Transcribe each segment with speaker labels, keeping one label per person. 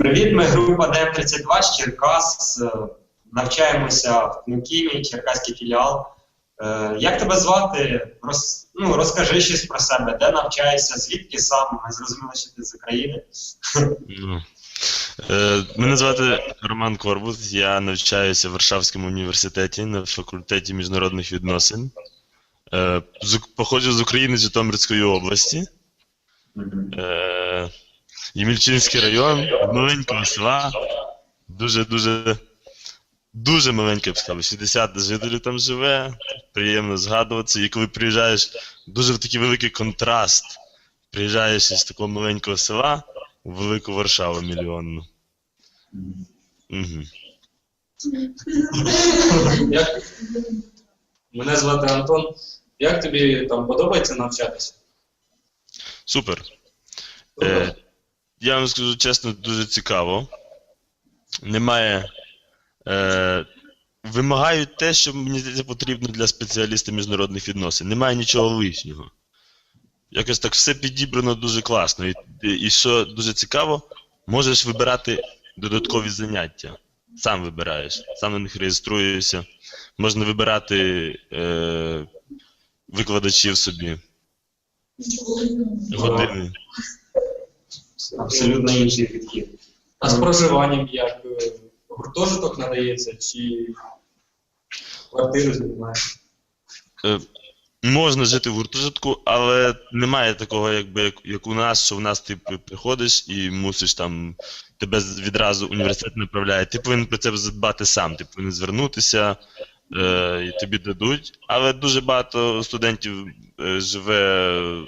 Speaker 1: Привіт, ми група ДМ32 з Черкас. Е, Навчаємося в Кнуківі, Черкаський філіал. Е, Як тебе звати? Роз, ну, розкажи щось про себе, де навчаєшся, звідки сам? Ми зрозуміли, що ти з України.
Speaker 2: Ну. Е, Мене звати Роман Корбут, я навчаюся в Варшавському університеті на факультеті міжнародних відносин. Походжу з України з Житомирської області. Ємільчинський район, маленького села. Дуже-дуже. Дуже маленьке, я б сказав, 60 жителів там живе. Приємно згадуватися. І коли приїжджаєш, дуже такий великий контраст. Приїжджаєш із такого маленького села у велику Варшаву мільйонну. Угу.
Speaker 3: Як... Мене звати Антон. Як тобі там подобається навчатися?
Speaker 2: Супер. Е, я вам скажу чесно, дуже цікаво. Немає. Е, вимагають те, що мені здається потрібно для спеціаліста міжнародних відносин. Немає нічого лишнього. Якось так все підібрано дуже класно. І, і, що дуже цікаво, можеш вибирати додаткові заняття. Сам вибираєш, сам на них реєструєшся. Можна вибирати е, викладачів собі, години.
Speaker 1: Абсолютно інший підхід.
Speaker 3: А з проживанням як е, гуртожиток надається чи квартиру знімаєш?
Speaker 2: Е, Можна жити в гуртожитку, але немає такого, якби як, як у нас, що в нас ти приходиш і мусиш там тебе відразу університет направляє. Ти повинен про це задбати сам. Ти повинен звернутися е, і тобі дадуть. Але дуже багато студентів е, живе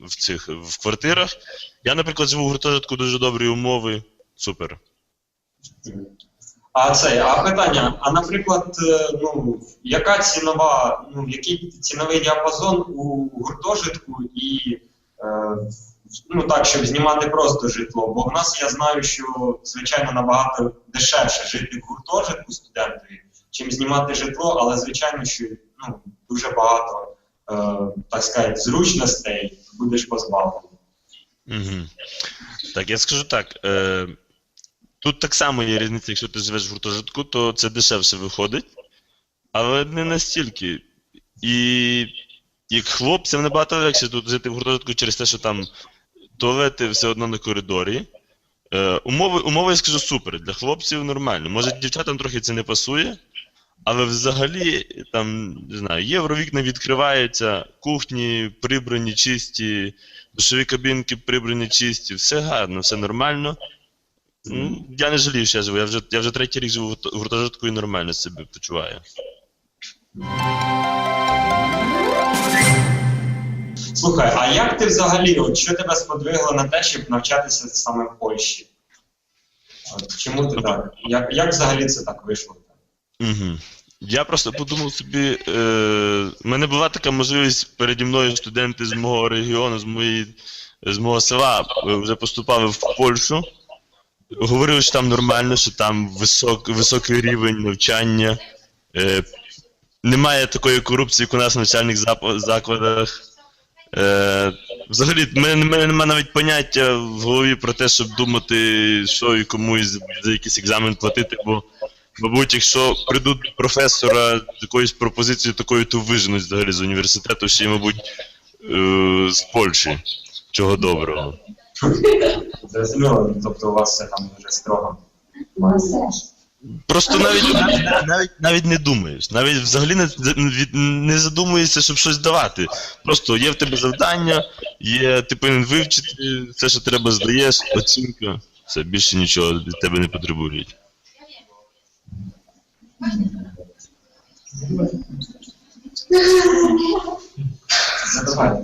Speaker 2: в цих в квартирах. Я, наприклад, живу в гуртожитку дуже добрі умови. Супер.
Speaker 1: А це, а питання, а наприклад, е, ну, яка цінова, ну, який ціновий діапазон у гуртожитку і е, ну так, щоб знімати просто житло? Бо в нас я знаю, що звичайно набагато дешевше жити в гуртожитку студентові, чим знімати житло, але звичайно, що ну, дуже багато, так сказати, зручностей будеш позбавлений.
Speaker 2: Угу. Так, я скажу так. Е, тут так само є різниця, якщо ти живеш в гуртожитку, то це дешевше виходить, але не настільки. І як хлопцям набагато легше тут жити в гуртожитку через те, що там туалети все одно на коридорі. Е, умови, умови, я скажу, супер. Для хлопців нормально. Може, дівчатам трохи це не пасує, але взагалі, там, не знаю, євровікна відкриваються, кухні прибрані, чисті, душові кабінки прибрані, чисті, все гарно, все нормально. Ну, Я не жалію, що я живу. Я вже, я вже третій рік живу в гурто- гуртожитку і нормально себе почуваю.
Speaker 1: Слухай, а як ти взагалі, от що тебе сподвигло на те, щоб навчатися саме в Польщі? От, чому ти так? Як, як взагалі це так вийшло?
Speaker 2: Угу. Я просто подумав собі, е, мене була така можливість переді мною студенти з мого регіону, з, моєї, з мого села е, вже поступали в Польщу. Говорили, що там нормально, що там висок, високий рівень навчання. Е, немає такої корупції, як у нас в навчальних закладах. Е, взагалі, в мене, мене немає навіть поняття в голові про те, щоб думати, що і комусь за, за якийсь екзамен платити, бо, мабуть, якщо прийдуть до професора з якоюсь пропозицією такою, то виженуть взагалі з університету, ще й, мабуть, е, з Польщі. Чого доброго.
Speaker 1: Зрозуміло, тобто у вас все там дуже строго.
Speaker 2: Просто навіть, навіть, навіть, навіть не думаєш, навіть взагалі не, від- не задумуєшся, щоб щось давати. Просто є в тебе завдання, є, ти повинен вивчити, все, що треба, здаєш, оцінка, все, більше нічого від тебе не потребують.
Speaker 1: Задавайте.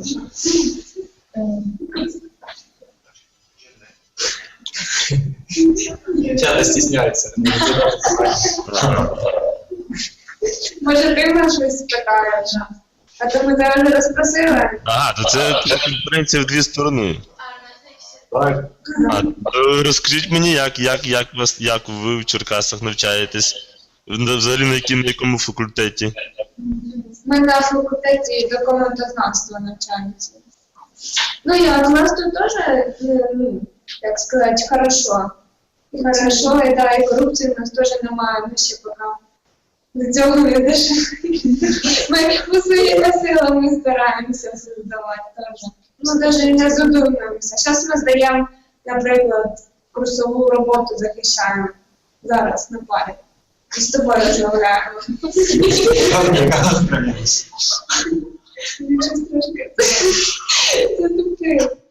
Speaker 3: Дівчата.
Speaker 4: Може, ти мене щось спитаєш? А то ми тебе не розпросили.
Speaker 2: Ага, то це, це конкуренція в дві сторони.
Speaker 3: Так.
Speaker 2: А, то розкажіть мені, як, як, як, вас, як ви в Черкасах навчаєтесь? Взагалі на, яким, на якому факультеті?
Speaker 4: Ми на факультеті документознавства навчаємося. Ну як, у нас тут теж, ну, як сказати, хорошо. Хорошо, і, да, і корупції в нас теж немає, ми ще поки до цього не дійшли. Ми, ми своїми силами стараємося все здавати теж. Ну, навіть не задумуємося. Зараз ми здаємо, наприклад, курсову роботу захищаємо зараз на парі. З тобою розмовляємо. Нічого страшного. Це тупик.